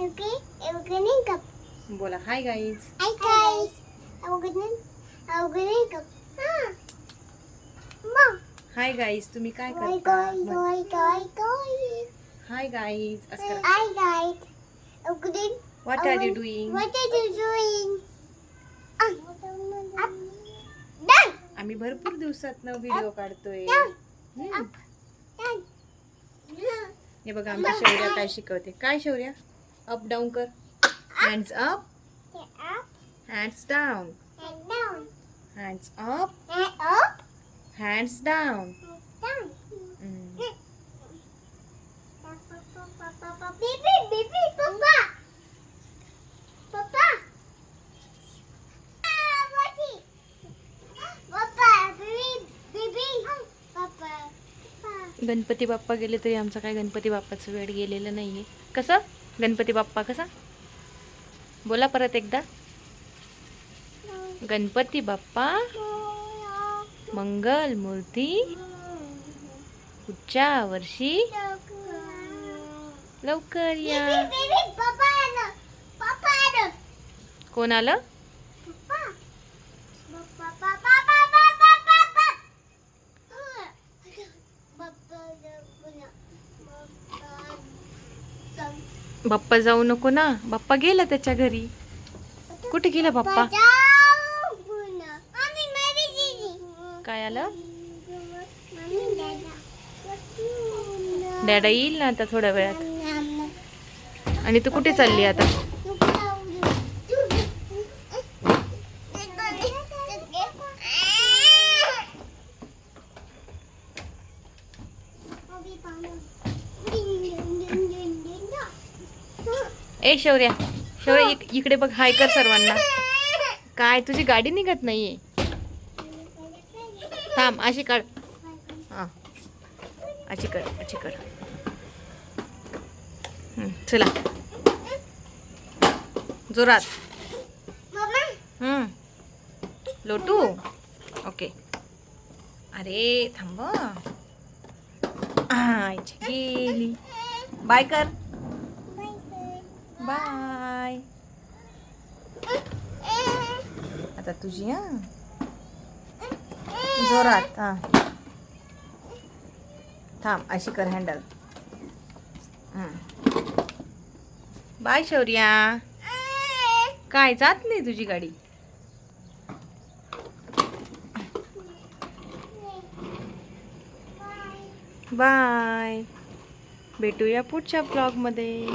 Okay, opening up. बोला hi guys Hi guys. Opening, opening up. Ah. Mom. Hi guys तुम्ही काय Hi करता guys. Hi guys. Guys. Hi guys guys. Opening. What are you doing What are you doing? Ah. Up. Down. आम्ही भरपूर दिवसात video काढतोय. हे बघा आमच्या शौर्या काय शिकवते काय शौर्या अप डाऊन कर. Hands up hands down. Hands up hands down. Ganpati Bappa गेले तरी आमचा काय गणपती बाप्पाचं वेळ गेलेलं नाहीये. कसं? गणपती बाप्पा कसा? बोला परत एकदा. गणपती बाप्पा मंगल मूर्ती पुढच्या वर्षी लवकर या. कोण आलं? बाप्पा जाऊ नको ना. बाप्पा गेला त्याच्या घरी. कुठे गेला बाप्पा. काय आलं. डॅडा येईल ना आता थोड्या वेळात. आणि तू कुठे चालली आता? ए शौर्या. शौर्या इक- इकडे बघ हाय कर सर्वांना. काय तुझी गाडी निघत नाहीये. थांब अशी काढ. हा. अशी कर अशी कर. हं, चला. जोरात. हं. लोटू. ओके. अरे थांब. गेली. बाय कर. बाय. आता तुझी हा? जोरात हां. थांब अशी कर हँडल बाय शौर्या. काय जात नाही तुझी गाडी? बाय. भेटूया पुढच्या ब्लॉगमध्ये